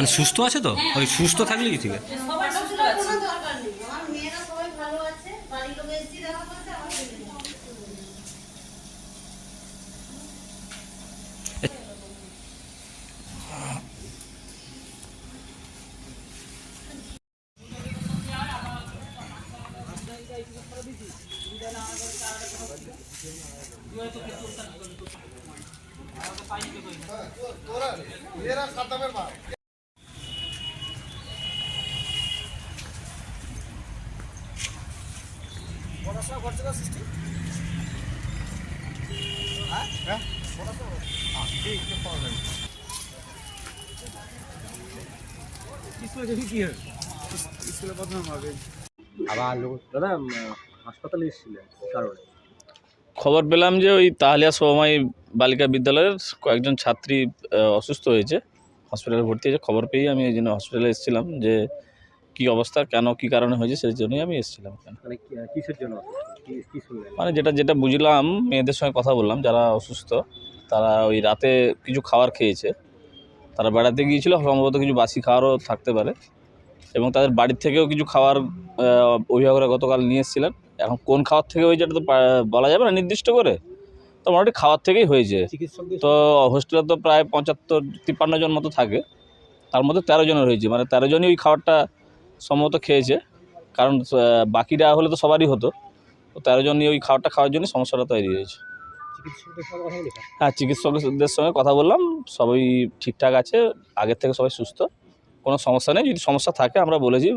মানে সুস্থ আছে তো? ওই সুস্থ থাকলেই ঠিক আছে? আছে। কোনো দরকার নেই আমার মেয়েরা সবাই ভালো আছে বাড়ির লোক এসেছি আবার দাদা হাসপাতালে এসেছিলেন কারণে খবর পেলাম যে ওই তাহলিয়া সোমাই বালিকা বিদ্যালয়ের কয়েকজন ছাত্রী অসুস্থ হয়েছে। হসপিটালে ভর্তি হয়েছে। খবর পেয়েই আমি এই জন্য হসপিটালে এসেছিলাম যে কি অবস্থা কেন কি কারণে হয়েছে সেই জন্যই আমি এসেছিলাম। মানে মানে যেটা যেটা বুঝলাম মেয়েদের সঙ্গে কথা বললাম যারা অসুস্থ তারা ওই রাতে কিছু খাবার খেয়েছে। তারা বেড়াতে গিয়েছিল সম্ভবত কিছু বাসি খাবারও থাকতে পারে। এবং তাদের বাড়ির থেকেও কিছু খাবার অভিভাবকরা গতকাল নিয়ে এসেছিলেন। এখন কোন খাবার থেকে হয়েছে এটা তো বলা যাবে না নির্দিষ্ট করে। তো মোটামুটি খাওয়ার থেকেই হয়েছে। তো হোস্টেলে তো প্রায় পঁচাত্তর তিপ্পান্ন জন মতো থাকে। তার মধ্যে তেরো জনের হয়েছে। মানে তেরো জনই ওই খাবারটা সম্ভবত খেয়েছে। কারণ বাকিরা হলে তো সবারই হতো। তো তেরো জনই ওই খাবারটা খাওয়ার জন্য সমস্যাটা তৈরি হয়েছে। হ্যাঁ চিকিৎসকদের সঙ্গে কথা বললাম। সবাই ঠিকঠাক আছে। আগের থেকে সবাই সুস্থ। কোনো সমস্যা নেই। যদি সমস্যা থাকে আমরা বলেছি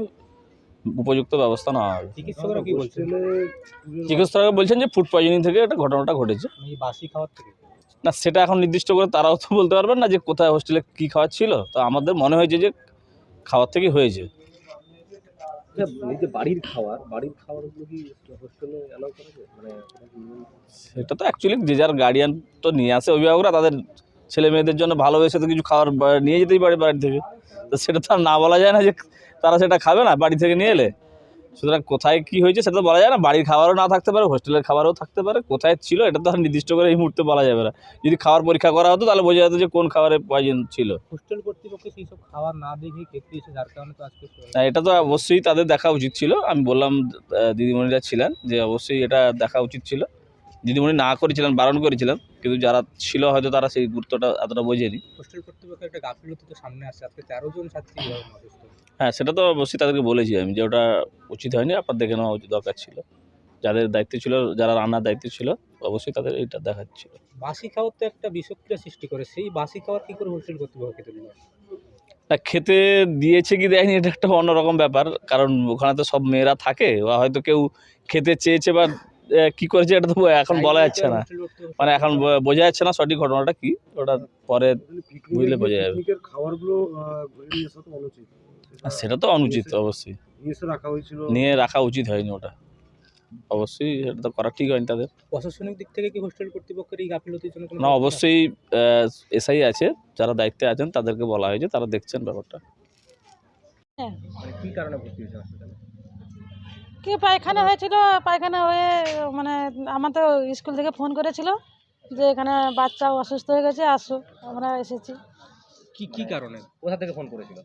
উপযুক্ত ব্যবস্থা নেওয়া হবে। চিকিৎসকরা বলছেন? যে ফুড পয়জনিং থেকে একটা ঘটনাটা ঘটেছে। থেকে? না সেটা এখন নির্দিষ্ট করে তারাও তো বলতে পারবেন না যে কোথায় হোস্টেলে কী খাওয়ার ছিল তো আমাদের মনে হয়েছে যে খাওয়ার থেকে হয়েছে। যায় মানে? সেটা তো অ্যাকচুয়ালি যে যার গার্ডিয়ান তো নিয়ে আসে, অভিভাবকরা তাদের ছেলে মেয়েদের জন্য ভালোবেসে তো কিছু খাবার নিয়ে যেতেই পারে বাড়ি থেকে তো সেটা তো আর না বলা যায় না যে তারা সেটা খাবে না, বাড়ি থেকে নিয়ে এলে সুতরাং কোথায় কি হয়েছে সেটা তো বলা যায় না। বাড়ির খাবারও না থাকতে পারে হোস্টেলের খাবারও থাকতে পারে কোথায় ছিল এটা তো আর নির্দিষ্ট করে এই মুহূর্তে বলা যাবে না। যদি খাবার পরীক্ষা করা হতো তাহলে বোঝা যেত যে কোন খাবারের পয়জন ছিল। হোস্টেল কর্তৃপক্ষ সেই সব খাবার না দেখে খেতে এসে যার কারণে তো আজকে না এটা তো অবশ্যই তাদের দেখা উচিত ছিল। আমি বললাম দিদিমণিরা ছিলেন যে অবশ্যই এটা দেখা উচিত ছিল। দিদিমণি না করেছিলেন বারণ করেছিলেন। কিন্তু যারা ছিল হয়তো তারা সেই গুরুত্বটা এতটা বোঝেনি। হোস্টেল কর্তৃপক্ষের একটা গাফিলতি তো সামনে আসছে আজকে তেরো জন ছাত্রী হ্যাঁ সেটা তো অবশ্যই তাদেরকে বলেছি আমি যে ওটা উচিত হয়নি আপনার দেখে নেওয়া উচিত দরকার ছিল। যাদের দায়িত্ব ছিল যারা রান্নার দায়িত্ব ছিল অবশ্যই তাদের এইটা দেখাচ্ছিল। বাসি খাওয়ার তো একটা বিষক্রিয়া সৃষ্টি করে সেই বাসি খাওয়ার কী করে হোস্টেল কর্তৃপক্ষ খেতে দিল? না খেতে দিয়েছে কি দেয়নি এটা একটা অন্যরকম ব্যাপার কারণ ওখানে তো সব মেয়েরা থাকে বা হয়তো কেউ খেতে চেয়েছে বা কি করেছে এটা তো এখন বলা যাচ্ছে না। মানে এখন বোঝা যাচ্ছে না সঠিক ঘটনাটা কি ওটা পরে বুঝলে বোঝা যাবে। সেটা তো অনুচিত অবশ্যই। নিয়ে রাখা উচিত হয়নি ওটা। অবশ্যই সেটা তো করা ঠিক হয়নি তাদের। প্রশাসনিক দিক থেকে কি হোস্টেল কর্তৃপক্ষের এই গাফিলতির জন্য না অবশ্যই এসআই আছে যারা দায়িত্বে আছেন তাদেরকে বলা হয়েছে তারা দেখছেন ব্যাপারটা। মানে কি কারণে ভর্তি হয়েছে হাসপাতালে কি পায়খানা হয়েছিল? পায়খানা হয়ে মানে আমার তো স্কুল থেকে ফোন করেছিল যে এখানে বাচ্চা অসুস্থ হয়ে গেছে আসো আমরা এসেছি। কি কি কারণে? কোথা থেকে ফোন করেছিল?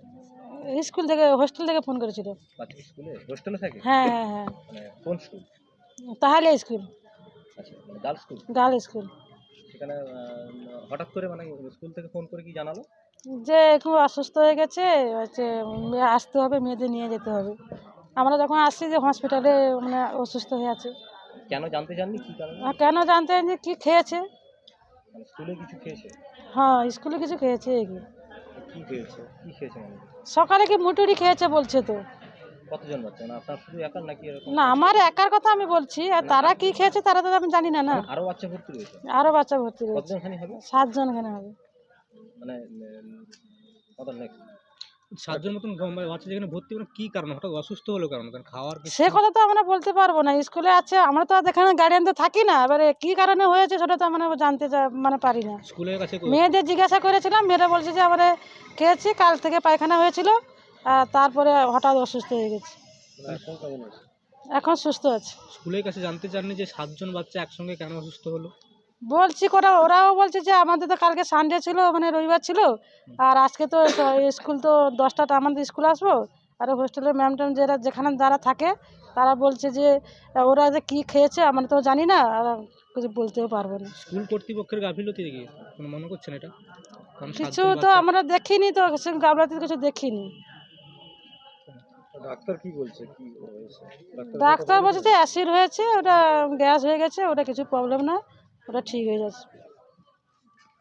স্কুল থেকে হোস্টেল থেকে ফোন করেছিল। স্কুলে? হোস্টেলে থাকে? হ্যাঁ হ্যাঁ হ্যাঁ। মানে কোন স্কুল? তাহলে স্কুল। আচ্ছা মানে গার্লস স্কুল? Girl school. সেখানে হঠাৎ করে মানে স্কুল থেকে ফোন করে কি জানালো? যে খুব অসুস্থ হয়ে গেছে হচ্ছে আসতে হবে মেয়েদের নিয়ে যেতে হবে। আমরা যখন আসছি যে হসপিটালে মানে অসুস্থ হয়ে আছে। কেন জানতে চাননি? কি কারণে? আর কেন জানতে যে কী খেয়েছে? মানে স্কুলে কিছু খেয়েছে? হ্যাঁ স্কুলে কিছু খেয়েছে এই কি। কি খেয়েছে? কি খেয়েছে মানে? সকালে কি মুটুরি খেয়েছে বলছে তো। কতজন বাচ্চা? মানে আপনার শুধু একার নাকি এরকম? না আমার একার কথা আমি বলছি। আর তারা কি খেয়েছে তারা তো আমি জানি না না। আরও বাচ্চা ভর্তি রয়েছে? আরও বাচ্চা ভর্তি রয়েছে। কতজন খানি হবে? সাতজন এখানে হবে। মানে কত নেক্সট সাতজন মতন বাচ্চা যেখানে ভর্তি মানে কি কারণে? হঠাৎ অসুস্থ হলো কারণ খাওয়ার সে কথা তো আমরা বলতে পারব না। স্কুলে আছে আমরা তো আর এখানে গার্ডিয়ান তো থাকি না। এবারে কি কারণে হয়েছে সেটা তো আমরা জানতে মানে পারি না। স্কুলের কাছে মেয়েদের জিজ্ঞাসা করেছিলাম মেয়েরা বলছে যে আমরা খেয়েছি কাল থেকে পায়খানা হয়েছিল আর তারপরে হঠাৎ অসুস্থ হয়ে গেছে। এখন এখন সুস্থ আছে। স্কুলের কাছে জানতে চাননি যে সাতজন বাচ্চা একসঙ্গে কেন অসুস্থ হলো? বলছি কোটা ওরাও বলছে যে আমাদের তো কালকে সানডে ছিল মানে রবিবার ছিল। আর আজকে তো স্কুল তো দশটাটা আমাদের স্কুল আসব। আর হোস্টেলের ম্যাম ট্যাম যারা যেখানে যারা থাকে তারা বলছে যে ওরা যে কী খেয়েছে আমরা তো জানি না। আর কিছু বলতেও পারব না। স্কুল কর্তৃপক্ষের গাফিলতি দেখি মনে করছেন এটা? কিছু তো আমরা দেখিনি তো গাবলাতে কিছু দেখিনি। ডাক্তার কি বলছে? কি ডাক্তার বলছে যে অ্যাসিড হয়েছে ওটা গ্যাস হয়ে গেছে ওটা কিছু প্রবলেম না ওটা ঠিক হয়ে যাচ্ছে